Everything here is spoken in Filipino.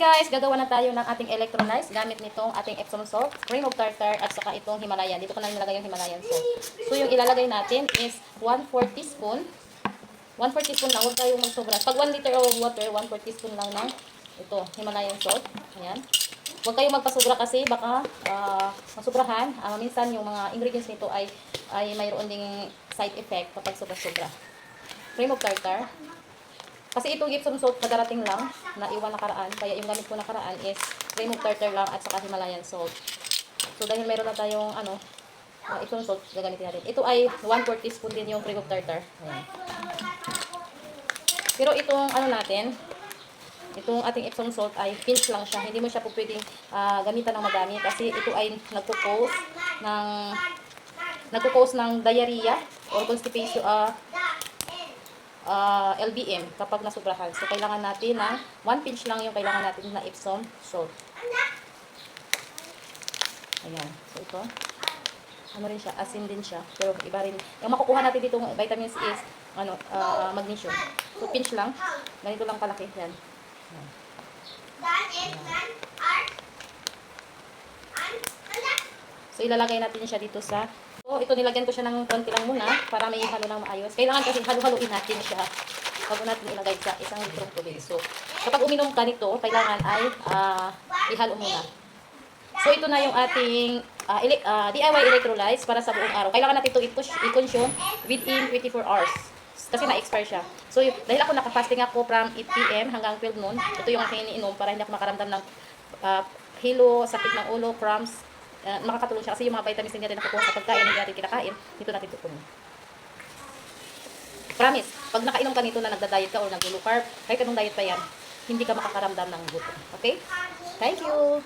guys, gagawa na tayo ng ating electrolytes gamit nitong ating Epsom salt, cream of tartar, at saka itong Himalayan. Dito ko na nilagay yung Himalayan salt. So yung ilalagay natin is 1 4 teaspoon. 1 4 teaspoon lang, huwag tayong magsobra. Pag 1 liter of water, 1 4 teaspoon lang ng ito, Himalayan salt. Ayan. Huwag kayong magpasobra kasi baka ah, masubrahan. Ah, minsan yung mga ingredients nito ay ay mayroon ding side effect kapag sobra-sobra. Cream of tartar. Kasi itong Epsom salt kadarating lang na iwan nakaraan. Kaya yung gamit ko nakaraan is of tartar lang at saka Himalayan salt. So dahil meron na tayong ano, uh, Epsom salt, gagamitin natin. Ito ay 1 4 teaspoon din yung of tartar. Pero itong ano natin, itong ating Epsom salt ay pinch lang siya. Hindi mo siya po pwedeng ah, gamitan ng madami kasi ito ay nagpo-cause ng nagpo-cause ng diarrhea or constipation ah ah, LBM kapag nasubrahan. So, kailangan natin ng 1 pinch lang yung kailangan natin na Epsom salt. Ayan. So, ito. Ano rin siya? Asin din siya. Pero iba rin. Yung makukuha natin dito vitamins is ano, ah, magnesium. So, pinch lang. Ganito lang kalaki. Yan. Ayan. So, ilalagay natin siya dito sa... Ito nilagyan ko siya ng konti lang muna para may halo ng maayos. Kailangan kasi halo-haloin natin siya bago natin ilagay sa isang litrong tubig. So, kapag uminom ka nito, kailangan ay ah, ihalo muna. So, ito na yung ating ah, ele- ah, DIY electrolytes para sa buong araw. Kailangan natin ito i-push, i-consume within 24 hours. Kasi na-expire siya. So, y- dahil ako nakafasting ako from 8 p.m. hanggang 12 noon, ito yung aking iniinom para hindi ako makaramdam ng ah, hilo, sakit ng ulo, cramps. Ah, makakatulong siya kasi yung mga vitamins hindi natin nakukuha sa pagkain, hindi natin kinakain, dito natin tutunin. Promise, pag nakainom ka nito na nagda-diet ka or nag-low carb, kahit anong diet pa yan, hindi ka makakaramdam ng gutom. Okay? Thank you!